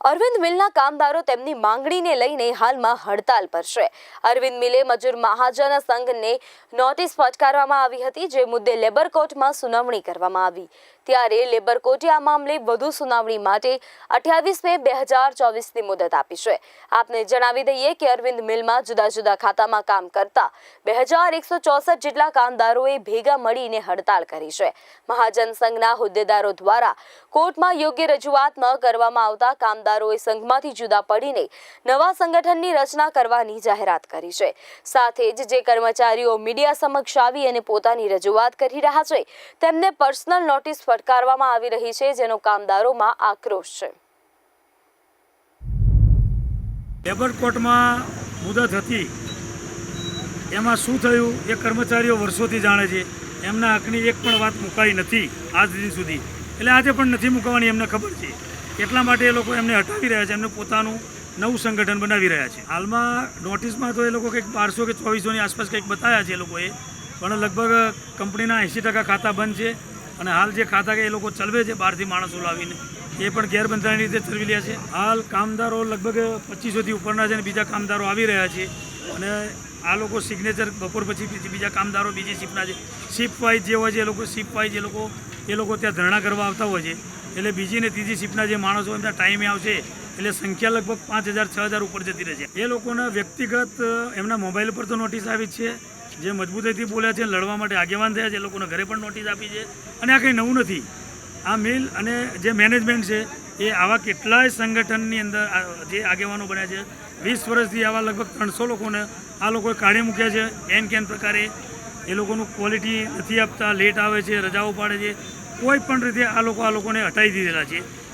અરવિંદ મિલના કામદારો તેમની માંગણીને લઈને હાલમાં હડતાલ પર છે. અરવિંદ મિલે મજૂર મહાજન સંઘને નોટિસ ફટકારવામાં આવી હતી, જે મુદ્દે લેબર કોર્ટમાં સુનાવણી કરવામાં આવી. ત્યારે લેબર કોર્ટે આ મામલે વધુ સુનાવણી માટે અઠ્યાવીસ મે બે હજાર ચોવીસની મુદત આપી છે. આપને જણાવી દઈએ કે અરવિંદ મિલમાં જુદા જુદા ખાતામાં કામ કરતા બે હજાર એકસો ચોસઠ જેટલા કામદારોએ ભેગા મળીને હડતાલ કરી છે. મહાજન સંઘના હોદ્દેદારો દ્વારા કોર્ટમાં યોગ્ય રજૂઆત ન કરવામાં આવતા કામદારોએ સંઘમાંથી જુદા પડીને નવા સંગઠનની રચના કરવાની જાહેરાત કરી છે. સાથે જ જે કર્મચારીઓ મીડિયા સમક્ષ આવી અને પોતાની રજૂઆત કરી રહ્યા છે, તેમને પર્સનલ નોટિસ ફટકારવામાં આવી રહી છે, જેનો કામદારોમાં આક્રોશ છે. લેબર કોર્ટમાં મુદત હતી. એમાં શું થયું, એ કર્મચારીઓ વર્ષોથી જાણે છે. એમના હકની એક પણ વાત મુકાઈ નથી આજ દિન સુધી. એટલે આજે પણ નથી મુકાવાની, એમને ખબર છે. એટલા માટે એ લોકો એમને હટાવી રહ્યા છે? એમને પોતાનું નવું સંગઠન બનાવી રહ્યા છે. હાલમાં નોટિસમાં તો એ લોકો કંઈક બારસો કે ચોવીસોની આસપાસ કંઈક બતાવ્યા છે એ લોકોએ. પણ લગભગ કંપનીના એંસી ટકા ખાતા બંધ છે અને હાલ જે ખાતા કે એ લોકો ચલવે છે બહારથી માણસો લાવીને, એ પણ ગેરબંધારણની રીતે ચલવી રહ્યા છે. હાલ કામદારો લગભગ પચીસોથી ઉપરના છે અને બીજા કામદારો આવી રહ્યા છે. અને આ લોકો સિગ્નેચર બપોર પછી બીજા કામદારો બીજી શિફ્ટના છે. શિફ્ટ વાઇઝ જે હોય છે એ લોકો શિફ્ટ વાઇઝ એ લોકો એ લોકો ત્યાં ધરણા કરવા આવતા હોય છે. એટલે બીજી ને ત્રીજી શિફ્ટના જે માણસો એમના ટાઈમે આવશે, એટલે સંખ્યા લગભગ પાંચ હજાર, છ હજાર ઉપર જતી રહે છે એ લોકોના વ્યક્તિગત, એમના મોબાઈલ પર તો નોટિસ આવી છે. જે મજબૂતાઈથી બોલ્યા છે, લડવા માટે આગેવાન થયા છે, એ લોકોના ઘરે પણ નોટિસ આપી છે. અને આ કંઈ નવું નથી. આ મિલ અને જે મેનેજમેન્ટ છે, એ આવા કેટલાય સંગઠનની અંદર જે આગેવાનો બન્યા છે, વીસ વર્ષથી આવા લગભગ ત્રણસો લોકોને આ લોકોએ કાઢી મૂક્યા છે, એન કેન પ્રકારે. એ લોકોનું ક્વોલિટી નથી આપતા, લેટ આવે છે રજાઓ પાડે છે. કોઈ પણ રીતે આ લોકો આ લોકોને હટાવી દીધેલા છે.